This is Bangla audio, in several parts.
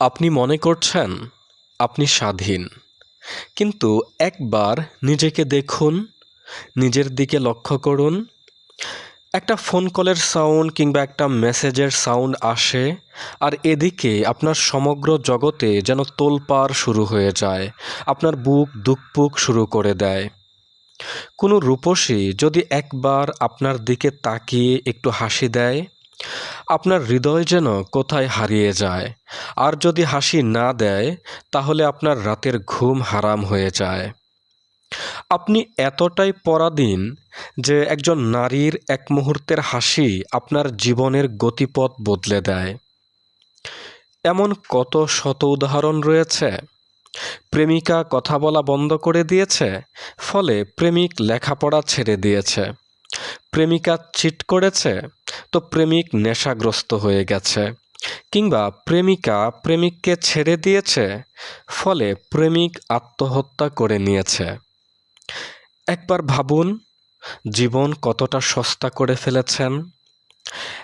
আপনি মনে করছেন আপনি স্বাধীন, কিন্তু একবার নিজেকে দেখুন, নিজের দিকে লক্ষ্য করুন। একটা ফোন কলের সাউন্ড কিংবা একটা মেসেজের সাউন্ড আসে, আর এদিকে আপনার সমগ্র জগতে যেন তোলপাড় শুরু হয়ে যায়, আপনার বুক দুকপুক শুরু করে দেয়। কোনো রূপসী যদি একবার আপনার দিকে তাকিয়ে একটু হাসি দেয় আপনার হৃদয় যেন কোথায় হারিয়ে যায়। আর যদি হাসি না দেয়, তাহলে আপনার রাতের ঘুম হারাম হয়ে যায়। আপনি এতটাই পরাধীন যে একজন নারীর এক মুহূর্তের হাসি আপনার জীবনের গতিপথ বদলে দেয়। এমন কত শত উদাহরণ রয়েছে। প্রেমিকা কথা বলা বন্ধ করে দিয়েছে, ফলে প্রেমিক লেখাপড়া ছেড়ে দিয়েছে। প্রেমিকা চিট করেছে, তো প্রেমিক নেশাগ্রস্ত হয়ে গেছে। কিংবা প্রেমিকা প্রেমিককে ছেড়ে দিয়েছে, ফলে প্রেমিক আত্মহত্যা করে নিয়েছে। একবার ভাবুন, জীবন কতটা সস্তা করে ফেলেছেন।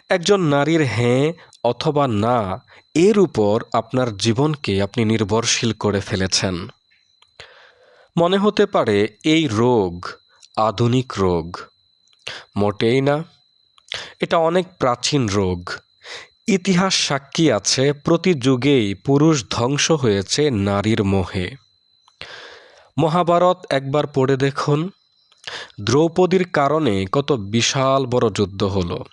একজন নারীর হ্যাঁ অথবা না, এর উপর আপনার জীবনকে আপনি নির্ভরশীল করে ফেলেছেন। মনে হতে পারে এই রোগ আধুনিক রোগ। মোটেই না। এটা অনেক প্রাচীন রোগ। ইতিহাস সাক্ষী আছে প্রতি যুগেই পুরুষ ধ্বংস হয়েছে নারীর মোহে। মহাভারত একবার পড়ে দেখুন। দ্রৌপদীর কারণে কত বিশাল বড় যুদ্ধ হলো।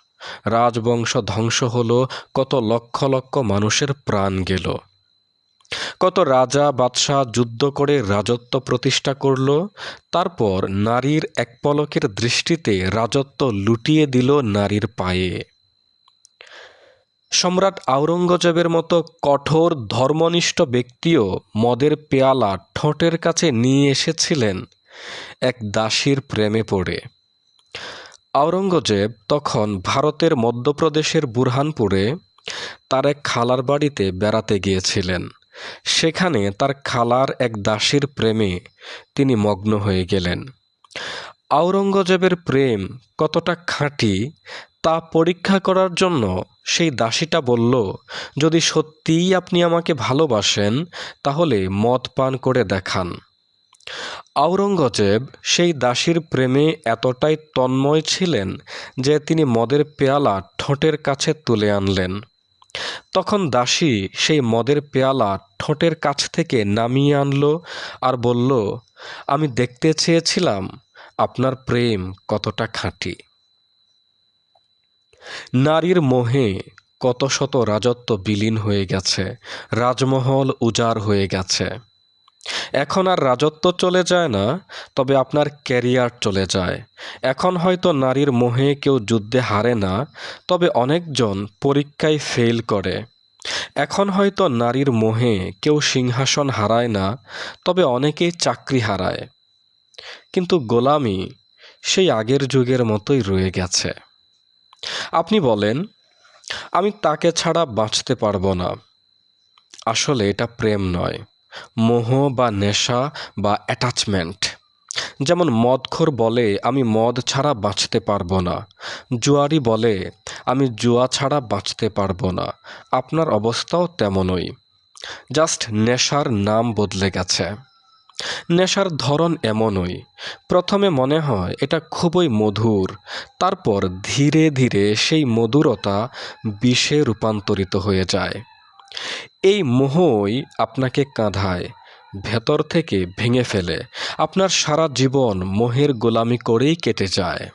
রাজবংশ ধ্বংস হলো, কত লক্ষ লক্ষ মানুষের প্রাণ গেল। কত রাজা, বাদশাহ যুদ্ধ করে রাজত্ব প্রতিষ্ঠা করল, তারপর নারীর এক পলকের দৃষ্টিতে রাজত্ব লুটিয়ে দিল নারীর পায়ে। সম্রাট আওরঙ্গজেবের মতো কঠোর, ধর্মনিষ্ঠ ব্যক্তিও মদের পেয়ালা ঠোঁটের কাছে নিয়ে এসেছিলেন এক দাসীর প্রেমে পড়ে। আওরঙ্গজেব তখন ভারতের মধ্যপ্রদেশের বুরহানপুরে তার এক খালার বাড়িতে বেড়াতে গিয়েছিলেন। সেখানে তার খালার এক দাসীর প্রেমে তিনি মগ্ন হয়ে গেলেন। আওরঙ্গজেবের প্রেম কতটা খাঁটি তা পরীক্ষা করার জন্য সেই দাসীটা বলল, যদি সত্যিই আপনি আমাকে ভালোবাসেন, তাহলে মদ পান করে দেখান। আওরঙ্গজেব সেই দাসীর প্রেমে এতটাই তন্ময় ছিলেন যে তিনি মদের পেয়ালা ঠোঁটের কাছে তুলে আনলেন। তখন দাসী সেই মদের পেয়ালা ঠোঁটের কাছ থেকে নামিয়ে আনল আর বলল, আমি দেখতে চেয়েছিলাম আপনার প্রেম কতটা খাঁটি। নারীর মোহে কত শত রাজত্ব বিলীন হয়ে গেছে, রাজমহল উজাড় হয়ে গেছে। এখন আর রাজত্ব চলে যায় না, তবে আপনার ক্যারিয়ার চলে যায়। এখন হয়তো নারীর মোহে কেউ যুদ্ধে হারে না, তবে অনেকজন পরীক্ষায় ফেল করে। এখন হয়তো নারীর মোহে কেউ সিংহাসন হারায় না, তবে অনেকেই চাকরি হারায়। কিন্তু গোলামি সেই আগের যুগের মতোই রয়ে গেছে। আপনি বলেন, আমি তাকে ছাড়া বাঁচতে পারব না। আসলে এটা প্রেম নয়। মোহ বা নেশা বা অ্যাটাচমেন্ট যেমন মদখোর বলে, আমি মদ ছাড়া বাঁচতে পারব না। জুয়ারি বলে, আমি জুয়া ছাড়া বাঁচতে পারব না। আপনার অবস্থাও তেমনই। জাস্ট নেশার নাম বদলে গেছে। নেশার ধরন এমনই। প্রথমে মনে হয় এটা খুবই মধুর, তারপর ধীরে ধীরে সেই মধুরতা বিষে রূপান্তরিত হয়ে যায়। এই মোহই আপনাকে কাঁধায়, ভেতর থেকে ভেঙে ফেলে। আপনার সারা জীবন মোহের গোলামি করেই কেটে যায়।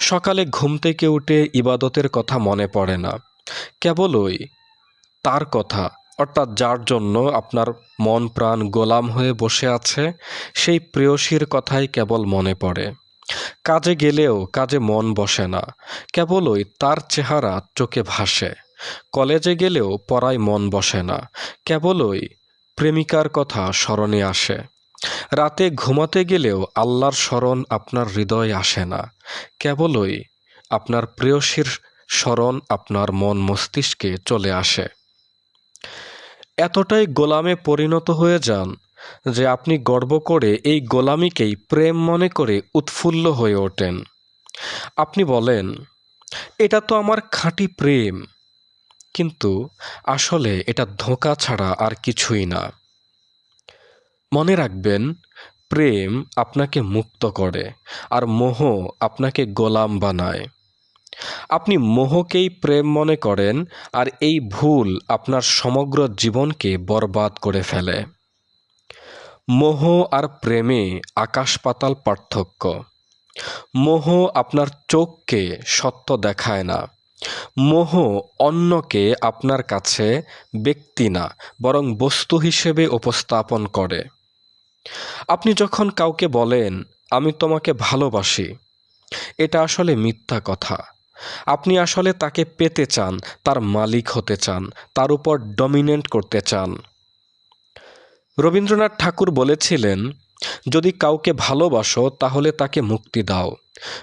সকালে ঘুম থেকে উঠে ইবাদতের কথা মনে পড়ে না। কেবলই তার কথা, অর্থাৎ যার জন্য আপনার মন প্রাণ গোলাম হয়ে বসে আছে, সেই প্রেয়সীর কথাই কেবল মনে পড়ে। কাজে গেলেও কাজে মন বসে না। কেবলই তার চেহারা চোখে ভাসে। কলেজে গেলেও পড়ায় মন বসে না, কেবলই প্রেমিকার কথা স্মরণে আসে। রাতে ঘুমাতে গেলেও আল্লাহর স্মরণ আপনার হৃদয়ে আসে না, কেবলই আপনার প্রেয়সীর স্মরণ আপনার মন মস্তিষ্কে চলে আসে। এতটাই গোলামে পরিণত হয়ে যান যে আপনি গর্ব করে এই গোলামিকেই প্রেম মনে করে উৎফুল্ল হয়ে ওঠেন। আপনি বলেন, এটা তো আমার খাঁটি প্রেম। কিন্তু আসলে এটা ধোঁকা ছাড়া আর কিছুই না। মনে রাখবেন, প্রেম আপনাকে মুক্ত করে আর মোহ আপনাকে গোলাম বানায়। আপনি মোহকেই প্রেম মনে করেন আর এই ভুল আপনার সমগ্র জীবনকে বরবাদ করে ফেলে। মোহ আর প্রেমে আকাশ পাতাল পার্থক্য। মোহ আপনার চোখকে সত্য দেখায় না। মোহ অন্যকে আপনার কাছে ব্যক্তি না, বরং বস্তু হিসেবে উপস্থাপন করে। আপনি যখন কাউকে বলেন, আমি তোমাকে ভালোবাসি, এটা আসলে মিথ্যা কথা। আপনি আসলে তাকে পেতে চান, তার মালিক হতে চান, তার উপর ডমিনেন্ট করতে চান। রবীন্দ্রনাথ ঠাকুর বলেছিলেন, যদি কাউকে ভালোবাসো, তাহলে তাকে মুক্তি দাও।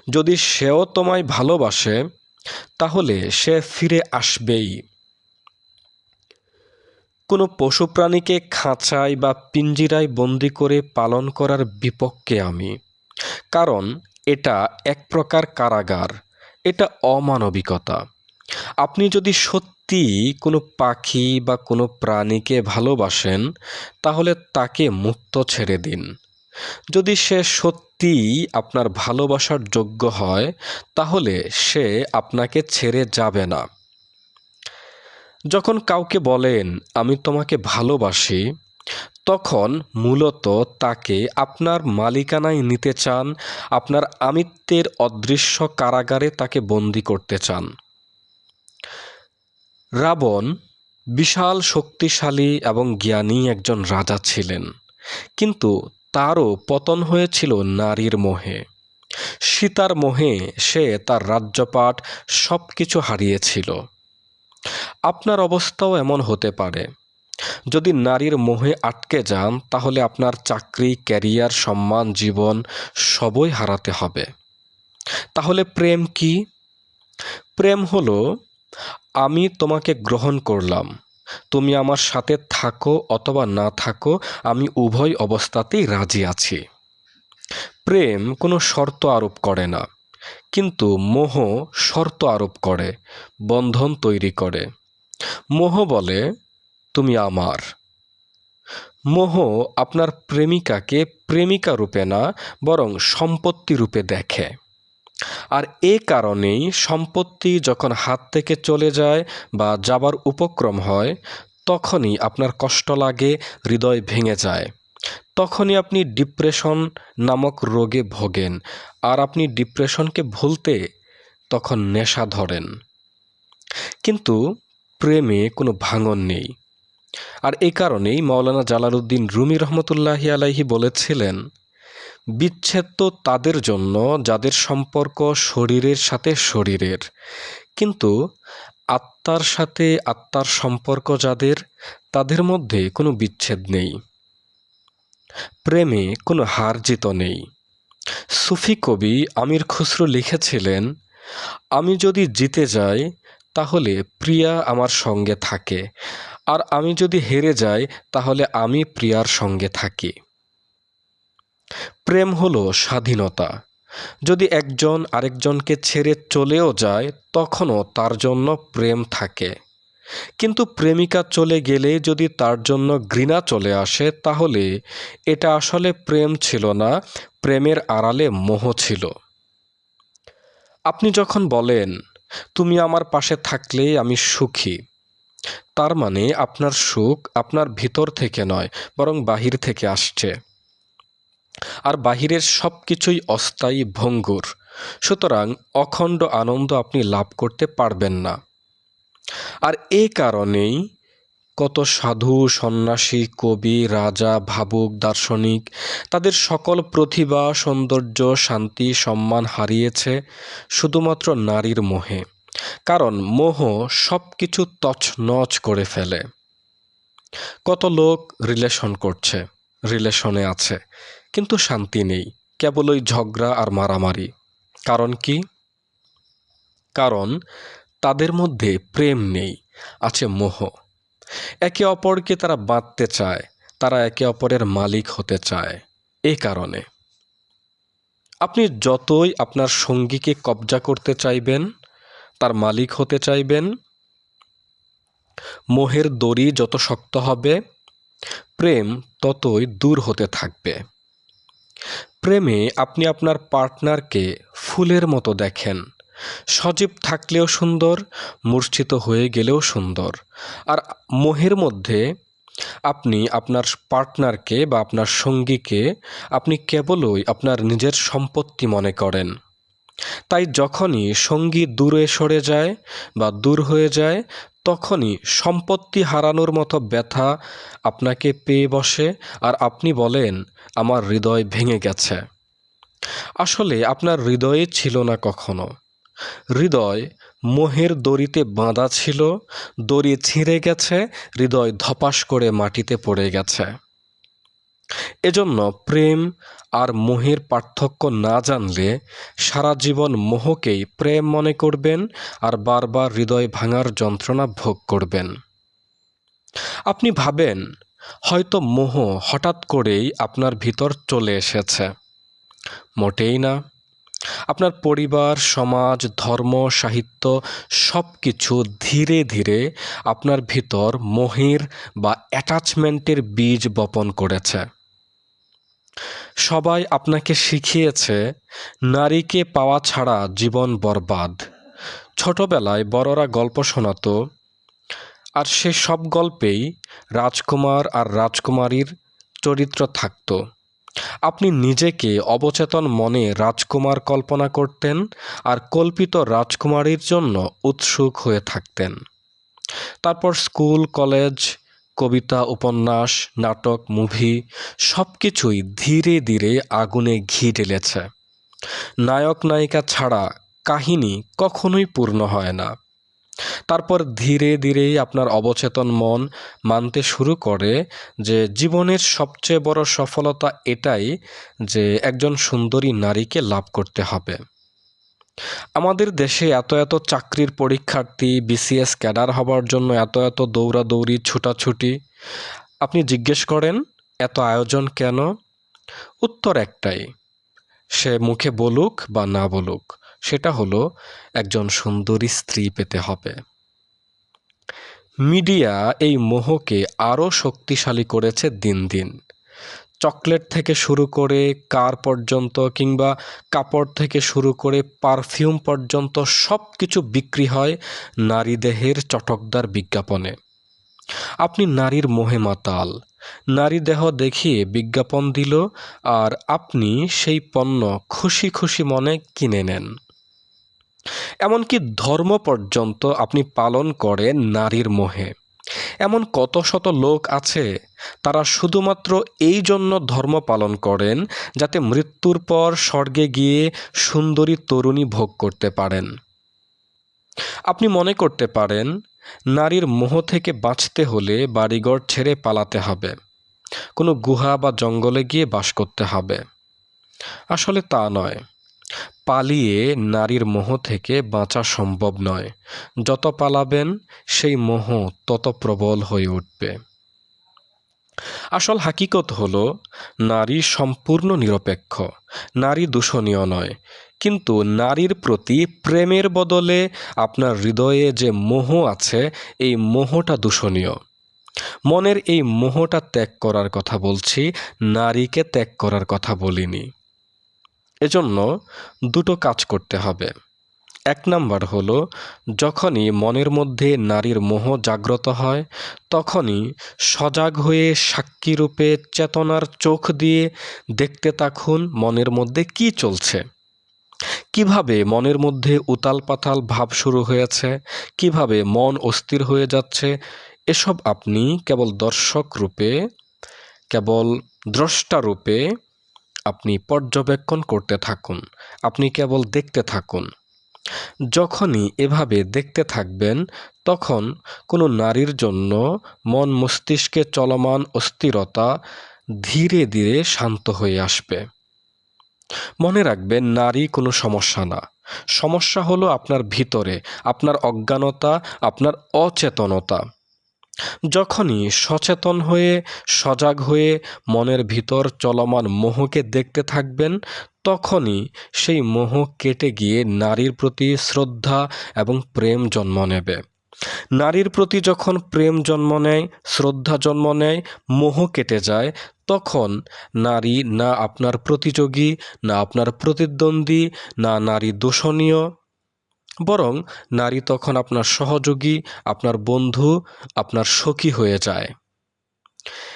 যদি সেও তোমায় ভালোবাসে তাহলে সে ফিরে আসবেই। কোনো পশু প্রাণীকে খাঁচায় বা পিঞ্জিরায় বন্দি করে পালন করার বিপক্ষে আমি। কারণ এটা এক প্রকার কারাগার, এটা অমানবিকতা। আপনি যদি সত্যি কোনো পাখি বা কোনো প্রাণীকে ভালোবাসেন, তাহলে তাকে মুক্ত ছেড়ে দিন। যদি সে সত্যিই আপনার ভালোবাসার যোগ্য হয়, তাহলে সে আপনাকে ছেড়ে যাবে না। যখন কাউকে বলেন, আমি তোমাকে ভালোবাসি, তখন মূলত তাকে আপনার মালিকানায় নিতে চান, আপনার আমিত্বের অদৃশ্য কারাগারে তাকে বন্দি করতে চান। রাবণ বিশাল শক্তিশালী এবং জ্ঞানী একজন রাজা ছিলেন। কিন্তু তারও পতন হয়েছিল নারীর মোহে। সীতার মোহে সে তার রাজ্যপাট সব কিছু হারিয়েছিল। আপনার অবস্থাও এমন হতে পারে। যদি নারীর মোহে আটকে যান, তাহলে আপনার চাকরি, ক্যারিয়ার, সম্মান, জীবন সবই হারাতে হবে। তাহলে প্রেম কি? প্রেম হলো, আমি তোমাকে গ্রহণ করলাম তুমি আমার সাথে থাকো অথবা না থাকো, আমি উভয় অবস্থাতেই রাজি আছি। প্রেম কোনো শর্ত আরোপ করে না, কিন্তু মোহ শর্ত আরোপ করে, বন্ধন তৈরি করে। মোহ বলে, তুমি আমার। মোহ আপনার প্রেমিকাকে প্রেমিকা রূপে না, বরং সম্পত্তি রূপে দেখে। আর এ কারণেই সম্পত্তি যখন হাত থেকে চলে যায় বা যাবার উপক্রম হয়, তখনই আপনার কষ্ট লাগে, হৃদয় ভেঙে যায়। তখনই আপনি ডিপ্রেশন নামক রোগে ভোগেন। আর আপনি ডিপ্রেশনকে ভুলতে তখন নেশা ধরেন। কিন্তু প্রেমে কোনো ভাঙন নেই। আর এই কারণেই মাওলানা জালালউদ্দিন রুমি রহমতুল্লাহি আলাইহি বলেছিলেন বিচ্ছেদ তো তাদের জন্য, যাদের সম্পর্ক শরীরের সাথে শরীরের। কিন্তু আত্মার সাথে আত্মার সম্পর্ক যাদের, তাদের মধ্যে কোনো বিচ্ছেদ নেই। প্রেমে কোনো হার জিত নেই। সুফি কবি আমির খুসরু লিখেছিলেন, আমি যদি জিতে যাই, তাহলে প্রিয়া আমার সঙ্গে থাকে। আর আমি যদি হেরে যাই, তাহলে আমি প্রিয়ার সঙ্গে থাকি। প্রেম হলো স্বাধীনতা। যদি একজন আরেকজনকে ছেড়ে চলেও যায়, তখনও তার জন্য প্রেম থাকে। কিন্তু প্রেমিকা চলে গেলে যদি তার জন্য ঘৃণা চলে আসে, তাহলে এটা আসলে প্রেম ছিল না, প্রেমের আড়ালে মোহ ছিল। আপনি যখন বলেন, তুমি আমার পাশে থাকলে আমি সুখী। তার মানে আপনার সুখ আপনার ভিতর থেকে নয়, বরং বাহির থেকে আসছে। আর বাহিরের সব কিছুই অস্থায়ী ভঙ্গুর। সুতরাং অখণ্ড আনন্দ আপনি লাভ করতে পারবেন না। আর এ কারণেই কত সাধু, সন্ন্যাসী, কবি, রাজা, ভাবুক, দার্শনিক তাদের সকল প্রতিভা, সৌন্দর্য, শান্তি, সম্মান হারিয়েছে শুধুমাত্র নারীর মোহে। কারণ মোহ সব কিছু তছনছ করে ফেলে। কত লোক রিলেশন করছে রিলেশনে আছে। কিন্তু শান্তি নেই, কেবল ওই ঝগড়া আর মারামারি। কারণ কি? কারণ তাদের মধ্যে প্রেম নেই, আছে মোহ। একে অপরকে তারা বাঁধতে চায়, তারা একে অপরের মালিক হতে চায়, এ কারণে। আপনি যতই আপনার সঙ্গীকে কবজা করতে চাইবেন, তার মালিক হতে চাইবেন, মোহের দড়ি যত শক্ত হবে, প্রেম ততই দূর হতে থাকবে। প্রেমে আপনি আপনার পার্টনারকে ফুলের মতো দেখেন। সজীব থাকলেও সুন্দর, মূর্ছিত হয়ে গেলেও সুন্দর। আর মোহের মধ্যে আপনি আপনার পার্টনারকে বা আপনার সঙ্গীকে আপনি কেবলই আপনার নিজের সম্পত্তি মনে করেন। তাই যখনই সঙ্গী দূরে সরে যায় বা দূর হয়ে যায় তখনই সম্পত্তি হারানোর মতো ব্যথা আপনাকে পেয়ে বসে আর আপনি বলেন, আমার হৃদয় ভেঙে গেছে। আসলে আপনার হৃদয়ে ছিল না কখনো। হৃদয় মোহের দড়িতে বাঁধা ছিল, দড়ি ছিঁড়ে গেছে, হৃদয় ধপাস করে মাটিতে পড়ে গেছে। এজন্য প্রেম আর মোহের পার্থক্য না জানলে সারা জীবন মোহকেই প্রেম মনে করবেন আর বারবার হৃদয় ভাঙার যন্ত্রণা ভোগ করবেন। আপনি ভাবেন, হয়তো মোহ হঠাৎ করেই আপনার ভিতর চলে এসেছে। মোটেই না। আপনার পরিবার, সমাজ, ধর্ম, সাহিত্য সব কিছু ধীরে ধীরে আপনার ভিতর মোহের বা অ্যাটাচমেন্টের বীজ বপন করেছে। সবাই আপনাকে শিখিয়েছে, নারীকে পাওয়া ছাড়া জীবন বরবাদ। ছোটবেলায় বড়রা গল্প শোনাতো, আর সে সব গল্পেই রাজকুমার আর রাজকুমারীর চরিত্র থাকত। আপনি নিজেকে অবচেতন মনে রাজকুমার কল্পনা করতেন আর কল্পিত রাজকুমারীর জন্য উৎসুক হয়ে থাকতেন। তারপর স্কুল, কলেজ কবিতা, উপন্যাস, নাটক, মুভি সব কিছুই ধীরে ধীরে আগুনে ঘি ঢেলেছে। নায়ক, নায়িকা ছাড়া কাহিনী কখনোই পূর্ণ হয় না। তারপর ধীরে ধীরেই আপনার অবচেতন মন মানতে শুরু করে যে জীবনের সবচেয়ে বড় সফলতা এটাই যে একজন সুন্দরী নারীকে লাভ করতে হবে। আমাদের দেশে এত এত চাকরির পরীক্ষার্থী বিসিএস ক্যাডার হবার জন্য এত এত দৌড়াদৌড়ি, ছুটাছুটি। আপনি জিজ্ঞেস করেন, এত আয়োজন কেন? উত্তর একটাই, সে মুখে বলুক বা না বলুক, সেটা হলো একজন সুন্দরী স্ত্রী পেতে হবে। মিডিয়া এই মোহকে আরও শক্তিশালী করেছে দিন দিন। চকলেট থেকে শুরু করে কার পর্যন্ত কিংবা কাপড় থেকে শুরু করে পারফিউম পর্যন্ত সব কিছু বিক্রি হয় নারী দেহের চটকদার বিজ্ঞাপনে। আপনি নারীর মোহে মাতাল। নারী দেহ দেখিয়ে বিজ্ঞাপন দিল আর আপনি সেই পণ্য খুশি খুশি মনে কিনে নেন। এমনকি ধর্ম পর্যন্ত আপনি পালন করেন নারীর মোহে। এমন কত শত লোক আছে, তারা শুধুমাত্র এই জন্য ধর্ম পালন করেন যাতে মৃত্যুর পর স্বর্গে গিয়ে সুন্দরী তরুণী ভোগ করতে পারেন। আপনি মনে করতে পারেন, নারীর মোহ থেকে বাঁচতে হলে বাড়িঘর ছেড়ে পালাতে হবে, কোনো গুহা বা জঙ্গলে গিয়ে বাস করতে হবে। আসলে তা নয়। পালিয়ে নারীর মোহ থেকে বাঁচা সম্ভব নয়। যত পালাবেন, সেই মোহ তত প্রবল হয়ে উঠবে। আসল হাকিকত হল, নারী সম্পূর্ণ নিরপেক্ষ, নারী দূষণীয় নয়। কিন্তু নারীর প্রতি প্রেমের বদলে আপনার হৃদয়ে যে মোহ আছে, এই মোহটা দূষণীয়। মনের এই মোহটা ত্যাগ করার কথা বলছি, নারীকে ত্যাগ করার কথা বলিনি। এজন্য দুটো কাজ করতে হবে। এক নাম্বার হলো, যখনই মনের মধ্যে নারীর মোহ জাগ্রত হয়, তখনই সজাগ হয়ে সাক্ষীরূপে চেতনার চোখ দিয়ে দেখতে থাকুন মনের মধ্যে কি চলছে। কীভাবে মনের মধ্যে উতাল পাতাল ভাব শুরু হয়েছে, কীভাবে মন অস্থির হয়ে যাচ্ছে, এসব আপনি কেবল দর্শক রূপে, কেবল দ্রষ্টা রূপে আপনি পর্যবেক্ষণ করতে থাকুন, আপনি কেবল দেখতে থাকুন। যখনই এভাবে দেখতে থাকবেন, তখন কোনো নারীর জন্য মন মস্তিষ্কে চলমান অস্থিরতা ধীরে ধীরে শান্ত হয়ে আসবে। মনে রাখবেন, নারী কোনো সমস্যা না। সমস্যা হলো আপনার ভিতরে, আপনার অজ্ঞানতা, আপনার অচেতনতা। যখনই সচেতন হয়ে, সজাগ হয়ে মনের ভিতর চলমান মোহকে দেখতে থাকবেন, তখনই সেই মোহ কেটে গিয়ে নারীর প্রতি শ্রদ্ধা এবং প্রেম জন্ম নেবে। নারীর প্রতি যখন প্রেম জন্ম নেয়, শ্রদ্ধা জন্ম নেয়, মোহ কেটে যায়, তখন নারী না আপনার প্রতিযোগী, না আপনার প্রতিদ্বন্দ্বী, না নারী দূষণীয় বরং নারী তখন আপনার সহযোগী, আপনার বন্ধু, আপনার সখী হয়ে যায়।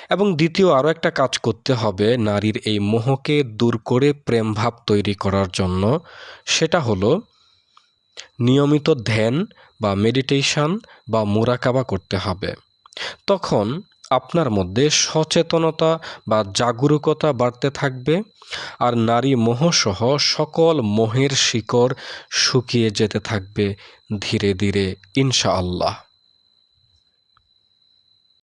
এবং দ্বিতীয় আরও একটা কাজ করতে হবে নারীর এই মোহকে দূর করে প্রেম ভাব তৈরি করার জন্য। সেটা হলো নিয়মিত ধ্যান বা মেডিটেশন বা মোরাকাবা করতে হবে। তখন আপনার মধ্যে সচেতনতা বা জাগরুকতা বাড়তে থাকবে আর নারী মোহসহ সকল মোহের শিকড় শুকিয়ে যেতে থাকবে ধীরে ধীরে, ইনশাআল্লাহ।